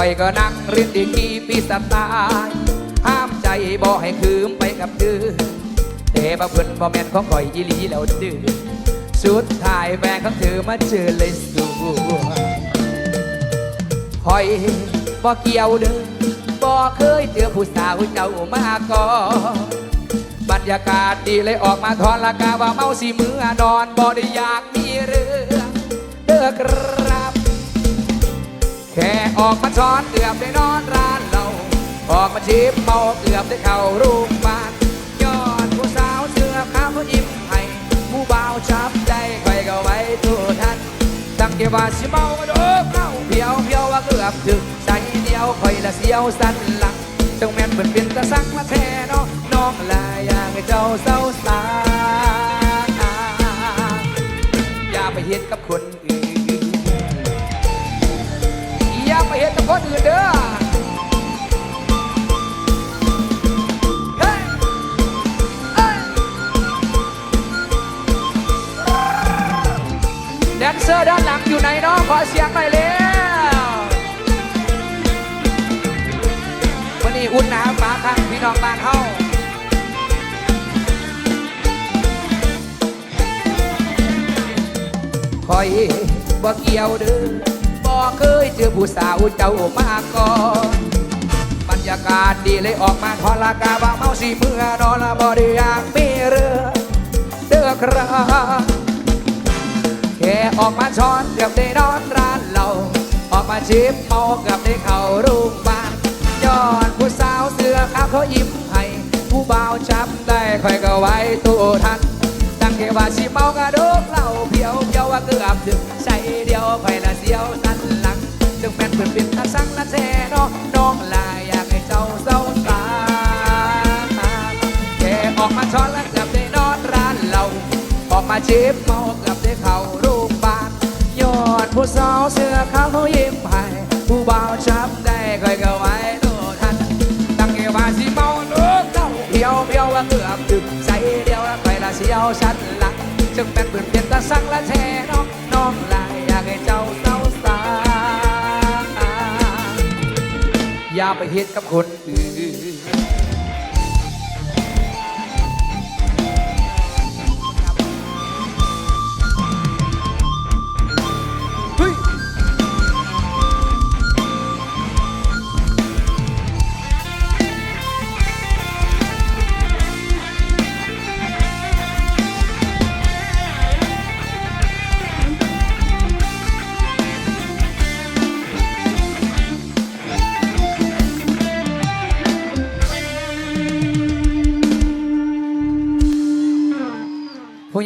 คอยก็นั่งเรียนดีกีปีสไตล์ห้ามใจบ่ให้คืมไปกับดื้อแต่บ่าเพิ่นบ่แม่นของคอยอีหลีแล้วดื้อสุดท้ายแฟนของเธอมาเจอเลยสู้คอยบ่เกี่ยวเด้อบ่เคยเจอผู้สาวเจ้ามาก่อนบรรยากาศดีเลยออกมาทอนละกาว่าเมาสีมือนอนบ่ได้อยากมีเรื่องเด้อครับ แค่ออกมาช้อนเกือบได้นอนร้านเรา ออกมาชิมเมาเกือบได้เข้ารงพยาบาลยอดผู้สาวเสื้อขาวเขายิ้มให้ผู้บ่าวช้ำใจใครก็ไว้ตัวทันตั้งแต่ว่าสิเมาก็โดนเมาเพียวเพียวว่าเกือบถึงใจเดียวคอยละเสียวสันหลังจงแม่นเป็นเป็นตะสักมาแท้เนาะน้องลายอยากให้เจ้าเศร้าสาอย่าไปเห็นกับคนอื่น ขอเสียงหน่อยเร็ววันนี้อุ่นหนาฟ้าข้างพี่น้องบ้านเฮาคอยบ่เกี่ยวเด้อบ่เคยเจอผู้สาวเจ้ามาก่อนบรรยากาศดีเลยออกมาทอลากาว่าเมาสีเมื่อนอนละบ่ได้อยากมีเรือเด้อครับ ออกมาช้อนเกือบได้นอนร้านเรา ออกมาชิมเมาเกือบได้เข้ารงพยาบาลย้อนผู้สาวเสื้อขาวเขายิ้มให้ผู้บ่าวจับได้ค่อยก็ไว้ตัวทันตั้งแต่ว่าสิเมากระดูกเหล่าเพียวเพียวว่าเกือบถึงใจเดียวค่อยละเสียวสันหลังจึงแม่นเพิ่นเป็นตาสังละแท้เนาะน้องลายอยากให้เจ้าเศร้าตาแค่ออกมาช้อนแล้วเกือบได้นอนร้านเราออกมาชิมเมาเกือบได้เข้าโร สาวเสื้อขาวยิ้มให้ผู้บ่าวช้ำได้ค่อยก็ไว้ตัวทันตั้งแต่ว่าสิเมาลูกเต้าเพียวเพียวว่าเกือบถึงใจเดียวแล้วไปละเสียวชันหลังจึงเป็นเปืนเปลี่ยนตาสังละแท้น้องน้องลายอยากให้เจ้าเศร้าสาอย่าไปเฮ็ดกับคนอื่น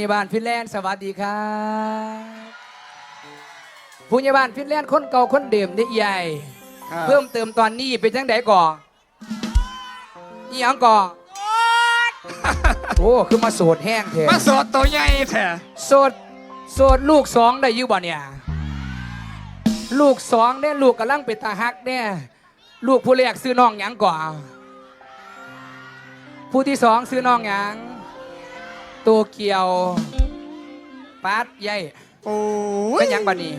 ผู้ใหญ่บ้านฟินแลนด์สวัสดีครับผู้ใหญ่บ้านฟินแลนด์คนเก่าคนเดิมนี่ใหญ่ เพิ่มเติมตอนนี้เป็นจังไดก่อนี่ยังก่อโอ้คือมาโสดแห้งเถมาอะสดตัวใหญ่แท้โสดโสดลูกสองได้อยุบ่เนี่ยลูกสองเนี่ยลูกกำลังเป็นตาฮักเนี่ยลูกผู้แรกซื้อน้องหยังก่อผู้ที่สองซื้อน้องหยัง ตัวเกียวปาดใหญ่โอ้ยเป็นหยังบัดนี้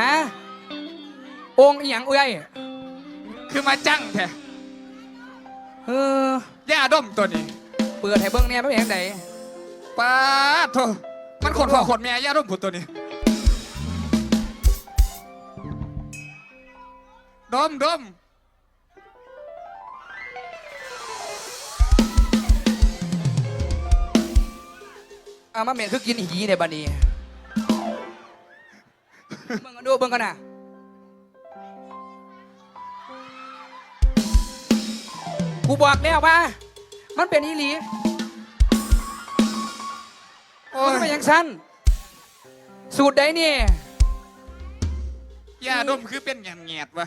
ฮะองค์อหยังเอ้ยคือมาจังแท้เออย่าดมตัวนี้ เปิดให้เบิ่งแหน่ไม่เห็นไหนป้าดโถมันขนพ่อขนแม่ย่าดมผุดตัวนี้ ดมดม อามาเหม็นคือกินหีในบัดนี้เบิ่งกันดูเบิ่งกันนะกูบอกแล้วว่า มันเป็นอีหลีโอ้มันยเป็นอย่างสั้นสูตรใดนี่ย่าดมคือเป็นแง่แงดวะ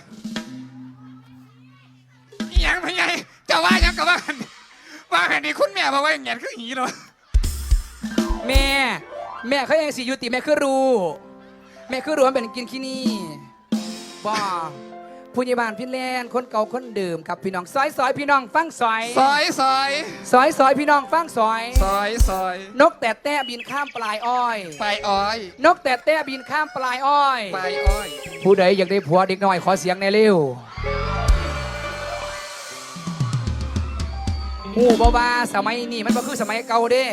อิหยังไม่ใหญ่จะว่าหยังกับว่าหันว่าหันนี่คุณแม่บอกว่าแง่คือหีเหรอ แม่ แม่เขายังสิอยุติแม่คือรู้แม่คือรู้ว่าเป็นกินขี้นี่บ้าผู้ใหญ่บ้านพี่แลนด์คนเก่าคนเดิมครับพี่น้องซอยซอยพี่น้องฟังซอยซอยซอยซอยซอยพี่น้องฟังซอยซอยซอยนกแต่แต่บินข้ามปลายอ้อยไปอ้อย นกแต่แต่บินข้ามปลายอ้อยไปอ้อย ผู้ใดอยากได้ผัวเด็กน้อยขอเสียงในอยเร็วหูบาบาสมัยนี้มันก็คือสมัยเก่าเด้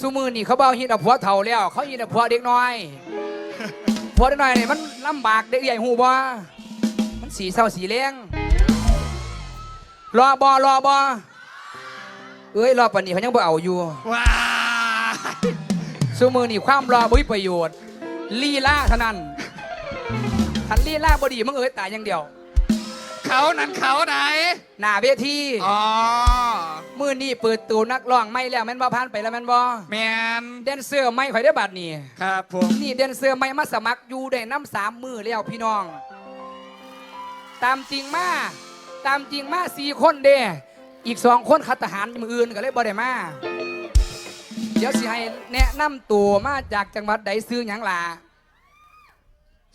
สุมือนี่เขาเบาฮิตเอาผัวเฒ่าแล้ว เขาฮิตเอาผัวเด็กน้อยผัวเด็กน้อยนี่มันลำบากเด็กใหญ่หูบ่มันสีเศร้าสีแรงรอบอรอบอเอ้ยรอปันนี้เขายังบ่เอาอยู่ว้ายสุมือนี่ความรอบ่มีประโยชน์ลีลาเท่านั้นทันลีลาบ่ดีมึงเอ้ยตายอย่างเดียว เขานั่นเขาไหนหน้าเวทีอ๋อมือนี่เปิดตัวนักร้องไม่แล้วแม่นบ่ผ่านไปแล้วแม่นบ่แมนแดนเซอร์ไม่ข่อยได้บัตรนี่ครับผมนี่แดนเซอร์ไม่มาสมัครอยู่ได้น้ำสามมือแล้วพี่น้อง ตามจริงมาตามจริงมาสี่คนเด้อีกสองคนขัดทหารมืออื่นก็เลยบ่ได้มาเดี๋ยวสิให้แนะนำตัวมาจากจังหวัดใดซื้อหยังล่ะ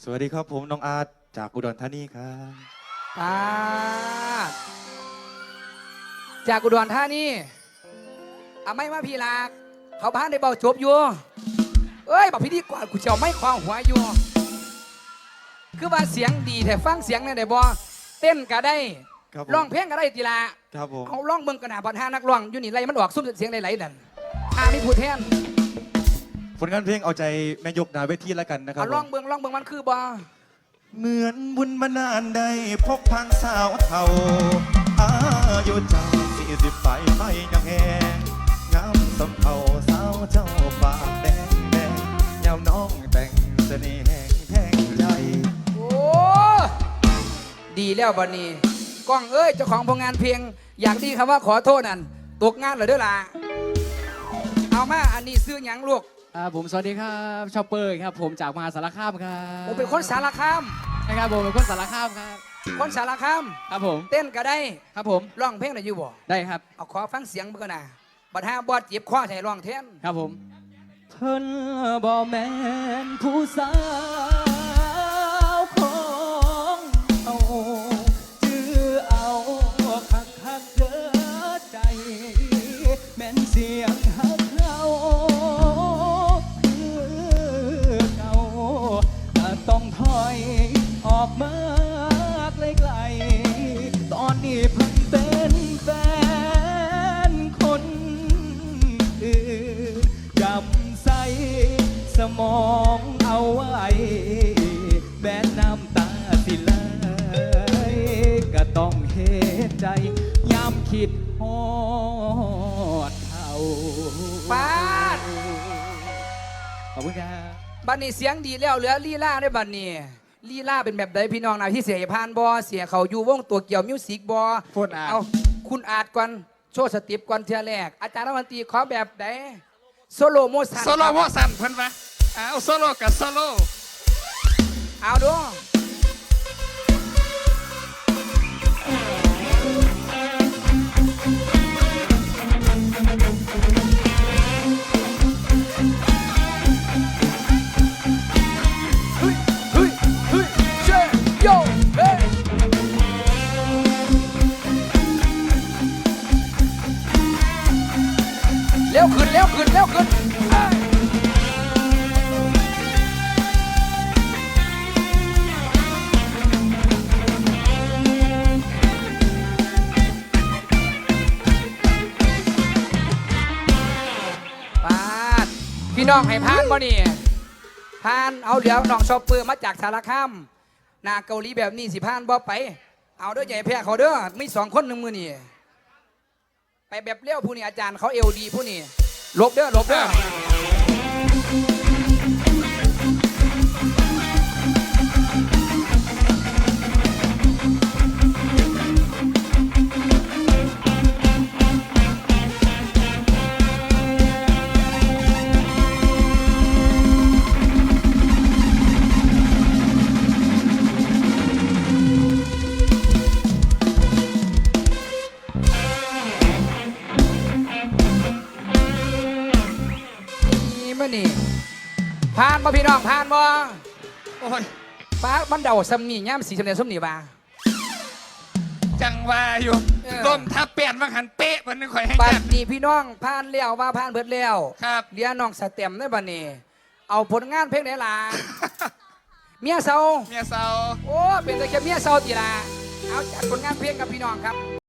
สวัสดีครับผมน้องอาร์ตจากอุดรธานีครับ ป้าดจากอุดรธานีอาไม่มาพี่ลากเขาบ้านได้เบาจบอยู่เอ้ยบอกพี่ดีกว่ากูจะเอาไม่ความหัวอยู่ คือว่าเสียงดีแต่ฟังเสียงเนี่ยได้บ่เต้นก็ได้ครับผมร้องเพลงก็ได้ตีละครับผม เอาร้องเบิ่งกระนาบัดห้านักร้องอยู่นี่ไรมันออกซุ้มเสียงไหลๆนั่นอามีผู้แทนผลงานเพลงเอาใจแม่ยกหนาเวทีแล้วกันนะครับเอาร้องผมเบิ่งร้องเบิ่งมันคือบ่ เหมือนบุญบรรดาลได้พบพังสาวเท่า อายุเจ้าสี่สิบไปไม่ยังแหงงามสำเภาสาวเจ้าปากแดงแดงยามน้องแต่งเสน่ห์แห่งแทงใจโอ้ดีแล้วบัดนี้กล้องเอ้ยเจ้าของผลงานเพลงอยากดีคำว่าขอโทษนั่นตกงานเหรอเด้อล่ะเอามาอันนี้ซื้อหยังลูก อ่าผมสวัสดีครับชอปเปอร์ครับผมจากมหาสารคามครับผมเป็นคนสารคามนะครับผมเป็นคนสารคามครับคนสารคามครับผมเต้นก็ได้ครับผมร้องเพลงได้อยู่บ่ได้ครับเอาขอฟังเสียงเบิ่งก่อนนะบัดห้าบอดเจ็บคอใส่ร้องแทนครับผมเพิ่นบ่แม่นผู้สาว นนี้เพิ่งเป็นแฟนคนอื่นจำใส่สมองเอาไว้แม้น้ำตาสิไหลก็ต้องเหตุใจยามคิดฮอดเขาปาด ขอบคุณครับ บัดนี้เสียงดีแล้วเหลือลีลาได้บัดนี้ ลีลาเป็นแบบใดพี่น้องนะที่เสียพานบอเสียเขาอยู่วงตัวเกี่ยวมิวสิกบอพูดอ่านเอาคุณอาจก่อนโชว์สติปก่อนเทียแรก อาจารย์รัฐมนตรีขอแบบใดโซโลโมซันโซโล่โมสันเพิ่นปะเอาโซโล่กับโซโล่เอาดู พี่น้องให้พานบ่นี่พานเอาเดี๋ยวน้องชอบเปอร์มาจากสารคามนาเกาหลีแบบนี้สิพานบ่ไป เอาด้วยใหญ่แพ้เขาเด้อมีสองคนหนึ่งมือนี่ไปแบบเลี้ยวผู้นี่อาจารย์เขาเอวดีผู้นี่หลบเด้อหลบเด้อ พานบ่พี่น้องพานบ่โอ้ยป้ามันเดาซ้ำนี่ย่ำสีสำเนียงซ้ำนี่บ่า จังว่าอยู่เออร่มทับเปลี่ยนบางหันเป๊ะมันนึงข่อยให้บัดยันนี้พี่น้องผ่านแล้วว่าผ่านเบิดแล้วครับเดี๋ยวน้องสเต็มได้บัดนี้เอาผลงานเพลงไหนล่ะ เมียเซาเมียเศร้าโอ้เป็นแต่แค่เมียเซาตีละเอาจัดผลงานเพลงกับพี่น้องครับ